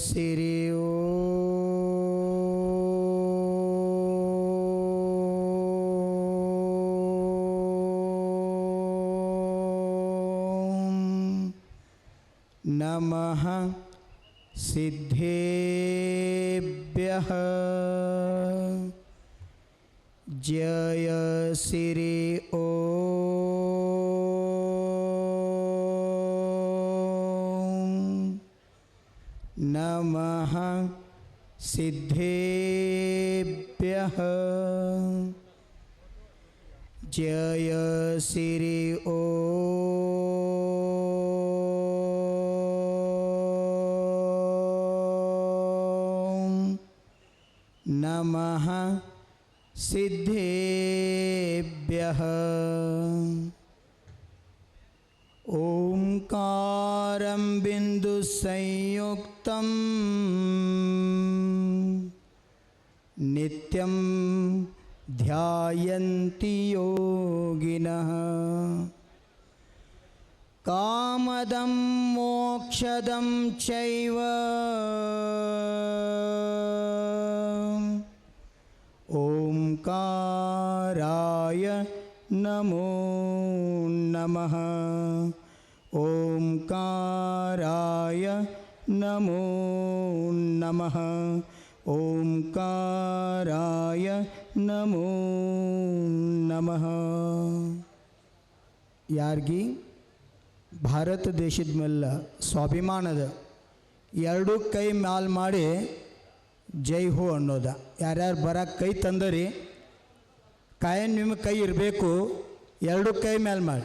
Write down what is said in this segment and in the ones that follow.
श्री नमः सिद्धेभ्यः। जय श्री ओ। नमः सिद्धेभ्यः। जय श्री ओ। नमः सिद्धेभ्यः। ओंकारं बिन्दुसंयुक्त नित्यं। नित्यं ध्यायन्ति योगिनः। कामदं मोक्षदं चैव। ओंकाराय नमो नमः। ओंकाराय ನಮೋ ನಮಃ ಓಂಕಾರಾಯ ನಮೋ ನಮಃ ಯಾರ್ಗಿ ಭಾರತ ದೇಶದ ಮೇಲೆ ಸ್ವಾಭಿಮಾನದ ಎರಡೂ ಕೈ ಮ್ಯಾಲ್ ಮಾಡಿ ಜೈ ಹೋ ಅನ್ನೋದ. ಯಾರ್ಯಾರು ಬರ ಕೈ ತಂದರಿ, ಕಾಯ ನಿಮ್ಮ ಕೈ ಇರಬೇಕು, ಎರಡೂ ಕೈ ಮ್ಯಾಲ್ ಮಾಡಿ.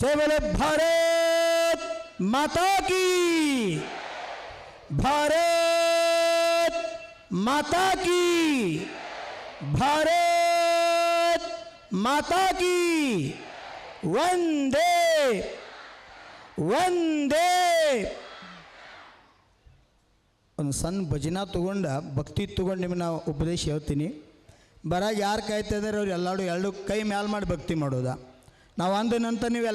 ಜೈ ಬಲೆ ಭಾರತ್ ಮಾತಾ ಕಿ! ಭಾರತ್ ಮಾತಾ ಕಿ, ಭಾರತ್ ಮಾತಾ ಕಿ, ವಂದೇ ಒಂದೇ ಒಂದು ಸಣ್ಣ ಭಜನ ತೊಗೊಂಡು, ಭಕ್ತಿ ತೊಗೊಂಡು ನಿಮಗೆ ನಾವು ಉಪದೇಶ ಹೇಳ್ತೀನಿ. ಬರ ಯಾರು ಕಾಯ್ತಾ ಇದ್ದಾರೆ ಅವ್ರು ಎಲ್ಲರೂ ಎರಡು ಕೈ ಮ್ಯಾಲ್ ಮಾಡಿ ಭಕ್ತಿ ಮಾಡೋದ. ನಾವು ಅಂದ ನಂತರ ನೀವು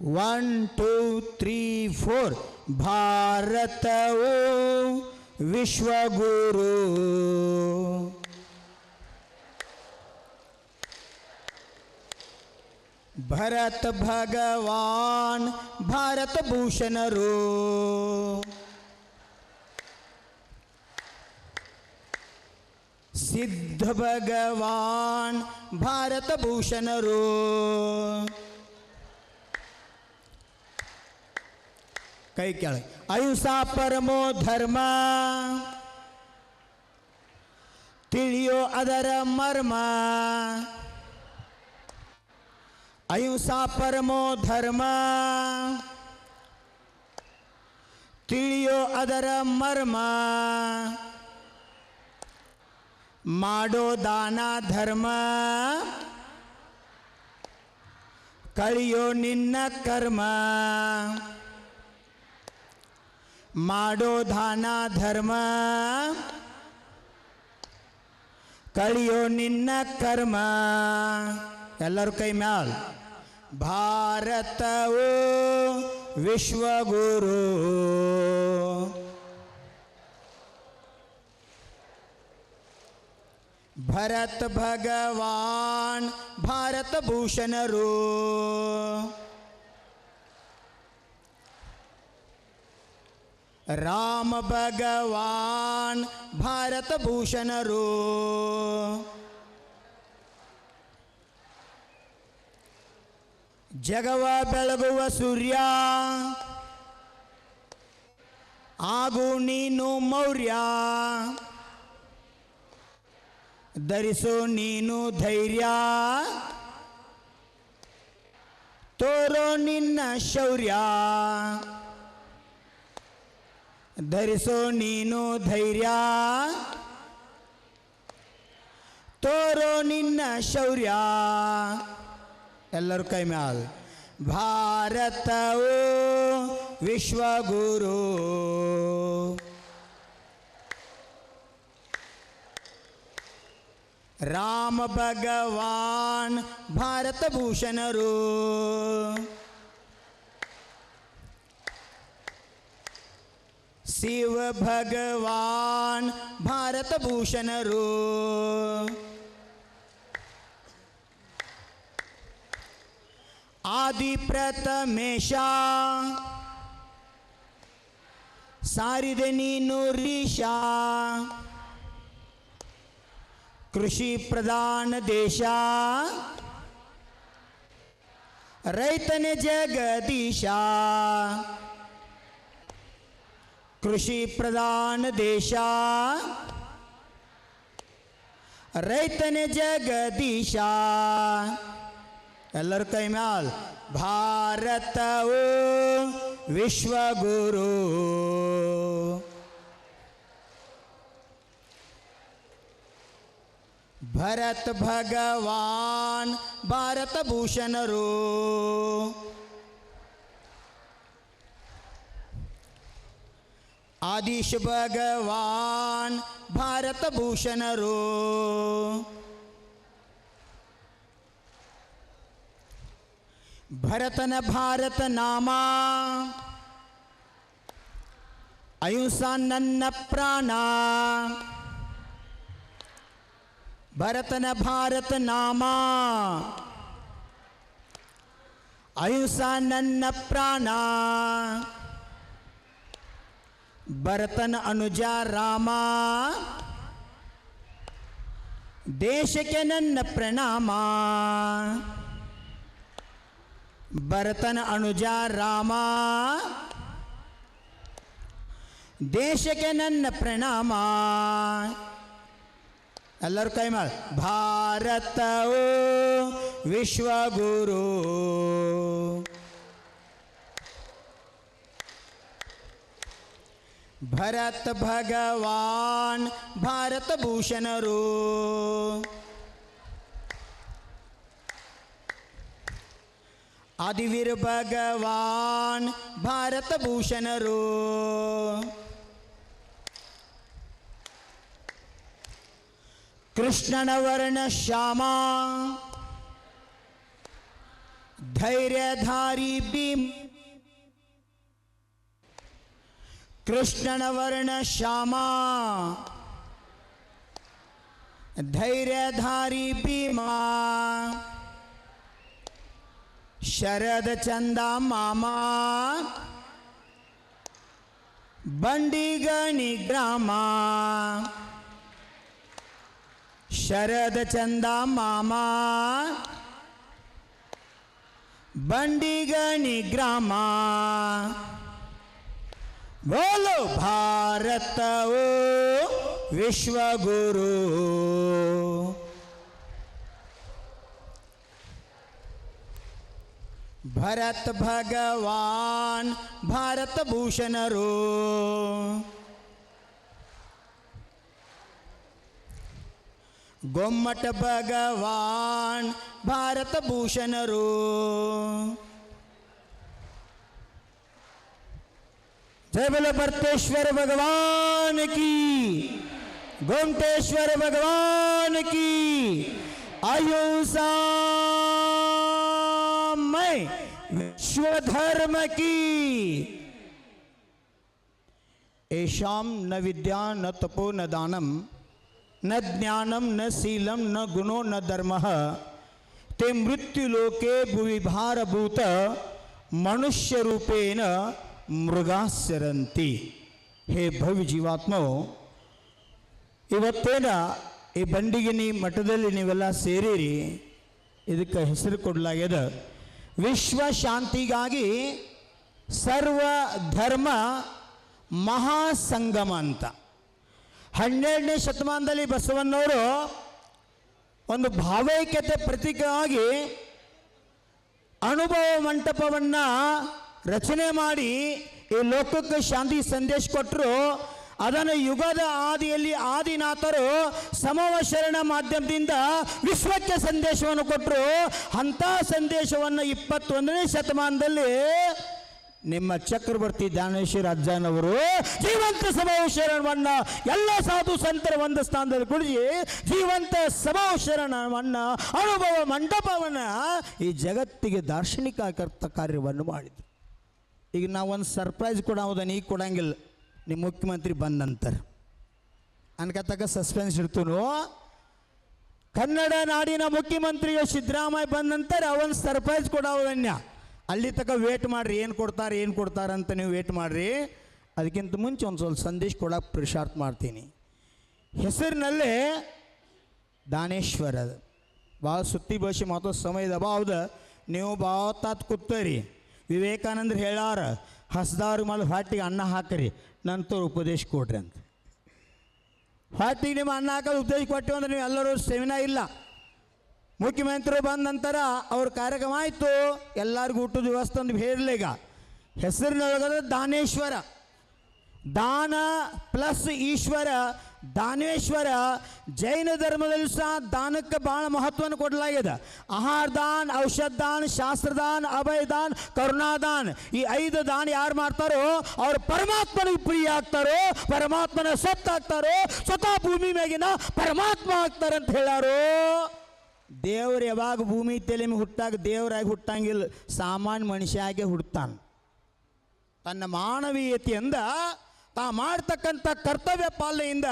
one two three four Bharat ओ विश्वगुरु भरत भगवान भारत भूषण रो सिद्ध भगवान भारत भूषण रो ಕೈ ಕೆಳಗೆ ಅಹಿಂಸಾ ಪರಮೋ ಧರ್ಮ ತಿಳಿಯೋ ಅದರ ಮರ್ಮ ಅಹಿಂಸಾ ಪರಮೋ ಧರ್ಮ ತಿಳಿಯೋ ಅದರ ಮರ್ಮ ಮಾಡೋ ದಾನ ಧರ್ಮ ಕಳಿಯೋ ನಿನ್ನ ಕರ್ಮ ಮಾಡೋ ದಾನ ಧರ್ಮ. ಕಳಿಯೋ ನಿನ್ನ ಕರ್ಮ. ಎಲ್ಲರೂ ಕೈ ಮ್ಯಾಲ್. ಭಾರತವು ವಿಶ್ವಗುರು. ಭರತ್ ಭಗವಾನ್ ಭಾರತ ಭೂಷಣರು ರಾಮ ಭಗವಾನ್ ಭಾರತ ಭೂಷಣರು ಜಗವ ಬೆಳಗುವ ಸೂರ್ಯ, ಆಗು ನೀನು ಮೌರ್ಯ, ಧರಿಸು ನೀನು ಧೈರ್ಯ, ತೋರೋ ನಿನ್ನ ಶೌರ್ಯ. ಧರಿಸೋ ನೀನು ಧೈರ್ಯ. ತೋರೋ ನಿನ್ನ ಶೌರ್ಯ. ಎಲ್ಲರೂ ಕೈ ಮ್ಯಾಲ್. ಭಾರತವು ವಿಶ್ವಗುರು. ರಾಮ ಭಗವಾನ್ ಭಾರತ ಭೂಷಣರು शिव भगवान भारत भूषण रो। आदि प्रथमेशा सारिद नीनु ऋषा कृषि प्रधान देशा, रैतन जगदीशा। ಕೃಷಿ ಪ್ರಧಾನ ದೇಶ ರೈತನೇ ಜಗದೀಶ ಎಲ್ಲರ ಕೈ ಮ್ಯಾಲ್ ಭಾರತವು ವಿಶ್ವಗುರು ಭರತ್ ಭಗವಾನ್ ಭಾರತ ಭೂಷಣರು आदिश भगवान भारत भूषण रो। भरतन भारत नामा। अहिंसा नन्न प्राणा। भरतन भारत नामा। अहिंसा नन्न प्राणा। ಭರತನ ಅನುಜ ರಾಮ. ದೇಶಕ್ಕೆ ನನ್ನ ಪ್ರಣಾಮ. ಭರತನ ಅನುಜ ರಾಮ. ದೇಶಕ್ಕೆ ನನ್ನ ಪ್ರಣಾಮ. ಎಲ್ಲರೂ ಕೈ ಮಾಡಿ. ಭಾರತವು ವಿಶ್ವಗುರು. भरत भगवान भारत भूषण रो। आदिवीर भगवान भारत भूषण रो। कृष्णन वर्ण श्यामा। धैर्यधारी भीम कृष्णन वर्ण श्यामा। धैर्यधारी भीमा। शरद चंदा मामा। बंडीगणि ग्रामा। शरद चंदा मामा। बंडीगणि ग्रामा। बोलो भारत विश्व गुरु भरत भगवान भारत भूषण रो गोमट भगवान भारत भूषण रो जय बोलो बर्तेश्वर भगवान की, गोमतेश्वर भगवान की आयुषा मैं विश्व धर्म की। ऐशाम न विद्या, न तपो, न दानम न ज्ञानम न शीलम न गुणो, न धर्म। ते मृत्युलोके भुविभारभूत मनुष्य रूपेण ಮೃಗಾಸ್ಯರಂತಿ. ಹೇ ಭವ್ಯ ಜೀವಾತ್ಮವು, ಇವತ್ತೇನ ಈ ಬಂಡಿಗಿನಿ ಮಠದಲ್ಲಿ ನೀವೆಲ್ಲ ಸೇರಿರಿ, ಇದಕ್ಕೆ ಹೆಸರು ಕೊಡಲಾಗ್ಯದ. ವಿಶ್ವ ಶಾಂತಿಗಾಗಿ ಸರ್ವ ಧರ್ಮ ಮಹಾಸಂಗಮ ಅಂತ. ಹನ್ನೆರಡನೇ ಶತಮಾನದಲ್ಲಿ ಬಸವಣ್ಣವರು ಒಂದು ಭಾವೈಕ್ಯತೆ ಪ್ರತೀಕವಾಗಿ ಅನುಭವ ಮಂಟಪವನ್ನು ರಚನೆ ಮಾಡಿ ಈ ಲೋಕಕ್ಕೆ ಶಾಂತಿ ಸಂದೇಶ ಕೊಟ್ಟರು ಅದನ್ನು ಯುಗದ ಆದಿಯಲ್ಲಿ ಆದಿನಾಥರು ಸಮವಶರಣ ಮಾಧ್ಯಮದಿಂದ ವಿಶ್ವಕ್ಕೆ ಸಂದೇಶವನ್ನು ಕೊಟ್ಟರು ಅಂಥ ಸಂದೇಶವನ್ನು ಇಪ್ಪತ್ತೊಂದನೇ ಶತಮಾನದಲ್ಲಿ ನಿಮ್ಮ ಚಕ್ರವರ್ತಿ ದಾನೇಶ್ವರ ಅಜ್ಜನವರು ಜೀವಂತ ಸಮವಶರಣವನ್ನು ಎಲ್ಲ ಸಾಧು ಸಂತರ ಒಂದು ಸ್ಥಾನದಲ್ಲಿ ಕುಡಿಸಿ ಜೀವಂತ ಸಮವಶರಣವನ್ನು ಅನುಭವ ಮಂಟಪವನ್ನು ಈ ಜಗತ್ತಿಗೆ ದಾರ್ಶನಿಕ ಕಾರ್ಯವನ್ನು ಮಾಡಿದರು. ಈಗ ನಾವು ಒಂದು ಸರ್ಪ್ರೈಸ್ ಕೊಡೋದನ್ನು ಈಗ ಕೊಡಂಗಿಲ್ಲ. ನಿಮ್ಮ ಮುಖ್ಯಮಂತ್ರಿ ಬಂದ ನಂತರ ಅನ್ಕತಕ್ಕ ಸಸ್ಪೆನ್ಸ್ ಇಡ್ತನು. ಕನ್ನಡ ನಾಡಿನ ಮುಖ್ಯಮಂತ್ರಿಗೆ ಸಿದ್ದರಾಮಯ್ಯ ಬಂದ ನಂತರ ಒಂದು ಸರ್ಪ್ರೈಸ್ ಕೊಡೋದನ್ಯ ಅಲ್ಲಿ ತಕ ವೇಟ್ ಮಾಡ್ರಿ, ಏನು ಕೊಡ್ತಾರೆ ಏನು ಕೊಡ್ತಾರೆ ಅಂತ ನೀವು ವೇಟ್ ಮಾಡ್ರಿ. ಅದಕ್ಕಿಂತ ಮುಂಚೆ ಒಂದು ಸ್ವಲ್ಪ ಸಂದೇಶ ಕೊಡೋಕೆ ಪುರುಷಾರ್ಥ ಮಾಡ್ತೀನಿ. ಹೆಸರಿನಲ್ಲೇ ದಾನೇಶ್ವರ ಭಾಳ ಸುತ್ತಿ ಭಾಷೆ ಮಾತೋ ಸಮಯದ ಅಭಾವದ. ನೀವು ಭಾಳ ತಾತ್ ಕೂತೀರಿ ವಿವೇಕಾನಂದ್ರ ಹೇಳಾರ ಹಸ್ದವ್ರ ಮೇಲೆ ಹೊಟ್ಟಿಗೆ ಅನ್ನ ಹಾಕ್ರಿ, ನಂತರ ಉಪದೇಶ ಕೊಡ್ರಿ ಅಂತ. ಹೊಟ್ಟಿಗೆ ನಿಮ್ಮ ಅನ್ನ ಹಾಕೋದು ಉಪದೇಶ ಕೊಟ್ಟಿವಿ ಅಂದ್ರೆ ನೀವು ಎಲ್ಲರೂ ಸೆಮಿನಾ ಇಲ್ಲ. ಮುಖ್ಯಮಂತ್ರಿ ಬಂದ ನಂತರ ಅವ್ರ ಕಾರ್ಯಕ್ರಮ ಆಯಿತು, ಎಲ್ಲರಿಗೂ ಊಟದ ವ್ಯವಸ್ಥೆ ಒಂದು ಈಗ. ಹೆಸರಿನೊಳಗದ ದಾನೇಶ್ವರ. ದಾನ ಪ್ಲಸ್ ಈಶ್ವರ ದಾನೇಶ್ವರ ಜೈನ ಧರ್ಮದಲ್ಲಿ ಸಹ ದಾನಕ್ಕೆ ಭಾಳ ಮಹತ್ವವನ್ನು ಕೊಡಲಾಗಿದೆ. ಆಹಾರ ದಾನ್ ಔಷಧ ದಾನ್ ಶಾಸ್ತ್ರದಾನ್ ಅಭಯ ದಾನ್ ಕರುಣಾದಾನ್ ಈ ಐದು ದಾನ ಯಾರು ಮಾಡ್ತಾರೋ ಅವರು ಪರಮಾತ್ಮನಿಗೆ ಪ್ರಿಯ ಆಗ್ತಾರೋ, ಪರಮಾತ್ಮನ ಸತ್ತಾಗ್ತಾರೋ ಸ್ವತಃ ಭೂಮಿ ಮೇಗಿನ ಪರಮಾತ್ಮ ಆಗ್ತಾರೆ ಅಂತ ಹೇಳಾರೋ. ದೇವ್ರು ಯಾವಾಗ ಭೂಮಿ ತಲೆ ಹುಟ್ಟಾಗ ದೇವರಾಗಿ ಹುಟ್ಟಂಗಿಲ್ಲ, ಸಾಮಾನ್ಯ ಮನುಷ್ಯಾಗೆ ಹುಡ್ತಾನೆ ತನ್ನ ಮಾನವೀಯತೆಯಿಂದ ತಾ ಮಾಡ್ತಕ್ಕಂಥ ಕರ್ತವ್ಯ ಪಾಲನೆಯಿಂದ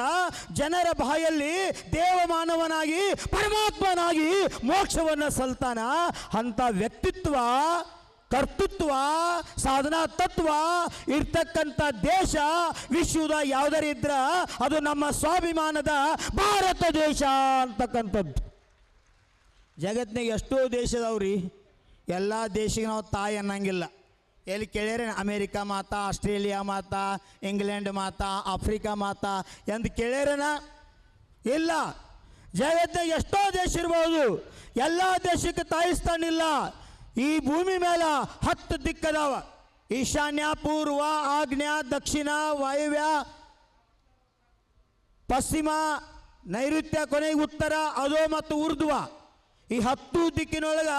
ಜನರ ಬಾಯಲ್ಲಿ ದೇವಮಾನವನಾಗಿ, ಪರಮಾತ್ಮನಾಗಿ ಮೋಕ್ಷವನ್ನು ಸಲ್ತಾನ. ಅಂಥ ವ್ಯಕ್ತಿತ್ವ, ಕರ್ತೃತ್ವ, ಸಾಧನಾ ತತ್ವ ಇರ್ತಕ್ಕಂಥ ದೇಶ ವಿಶ್ವದ ಯಾವುದರ ಇದ್ರ ಅದು ನಮ್ಮ ಸ್ವಾಭಿಮಾನದ ಭಾರತ ದೇಶ ಅಂತಕ್ಕಂಥದ್ದು. ಜಗತ್ತಿನಾಗ ಎಷ್ಟೋ ದೇಶದವ್ರಿ, ಎಲ್ಲ ದೇಶಕ್ಕೆ ನಾವು ತಾಯಿ ಅನ್ನಂಗಿಲ್ಲ. ಎಲ್ಲಿ ಕೇಳ್ಯಾರ? ಅಮೇರಿಕಾ ಮಾತಾ, ಆಸ್ಟ್ರೇಲಿಯಾ ಮಾತಾ, ಇಂಗ್ಲೆಂಡ್ ಮಾತಾ, ಆಫ್ರಿಕಾ ಮಾತಾ ಎಂದು ಕೇಳ್ಯಾರನ? ಇಲ್ಲ. ಜಗತ್ತಿನಾಗ ಎಷ್ಟೋ ದೇಶ ಇರ್ಬೋದು. ಎಲ್ಲ ದೇಶಕ್ಕೆ ತಾಯಿಸ್ತಾನಿಲ್ಲ. ಈ ಭೂಮಿ ಮೇಲೆ ಹತ್ತು ದಿಕ್ಕದಾವ. ಈಶಾನ್ಯ, ಪೂರ್ವ, ಆಗ್ನೇಯ, ದಕ್ಷಿಣ, ವಾಯುವ್ಯ, ಪಶ್ಚಿಮ, ನೈಋತ್ಯ ಕೊನೆಗೆ ಉತ್ತರ ಅದೋ ಮತ್ತು ಉರ್ದುವ ಈ ಹತ್ತು ದಿಕ್ಕಿನೊಳಗ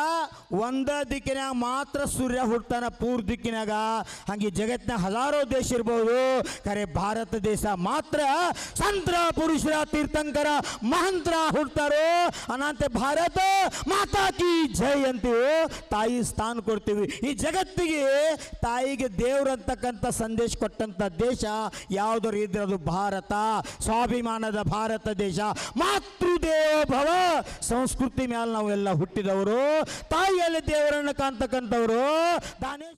ಒಂದ ದಿಕ್ಕಿನಾಗ ಮಾತ್ರ ಸೂರ್ಯ ಹುಡ್ತಾನ ಪೂರ್ ದಿಕ್ಕಿನಾಗ ಹಂಗೆ ಜಗತ್ತಿನ ಹಜಾರೋ ದೇಶ ಇರ್ಬೋದು. ಖರೆ ಭಾರತ ದೇಶ ಮಾತ್ರ ಸಂತ್ರ ಪುರುಷರ, ತೀರ್ಥಂಕರ, ಮಹಂತ್ರ ಹುಡ್ತಾರೋ ಅನಂತೆ ಭಾರತ ಮಾತಾ ಕಿ ಜೈ ಅಂತೀವಿ. ತಾಯಿ ಸ್ಥಾನ ಕೊಡ್ತೀವಿ. ಈ ಜಗತ್ತಿಗೆ ತಾಯಿಗೆ ದೇವ್ರಂತಕ್ಕಂಥ ಸಂದೇಶ ಕೊಟ್ಟಂಥ ದೇಶ ಯಾವುದರ ಇದ್ರೆ ಅದು ಭಾರತ. ಸ್ವಾಭಿಮಾನದ ಭಾರತ ದೇಶ. ಮಾತೃದೇವ ಭವ. ಸಂಸ್ಕೃತಿ ಮೇಲೆ ನಾವೆಲ್ಲ ಹುಟ್ಟಿದವರು. ತಾಯಿಯಲ್ಲಿ ದೇವರನ್ನು ಕಾಣ್ತಕ್ಕಂಥವ್ರು. ದಾನೇಶ್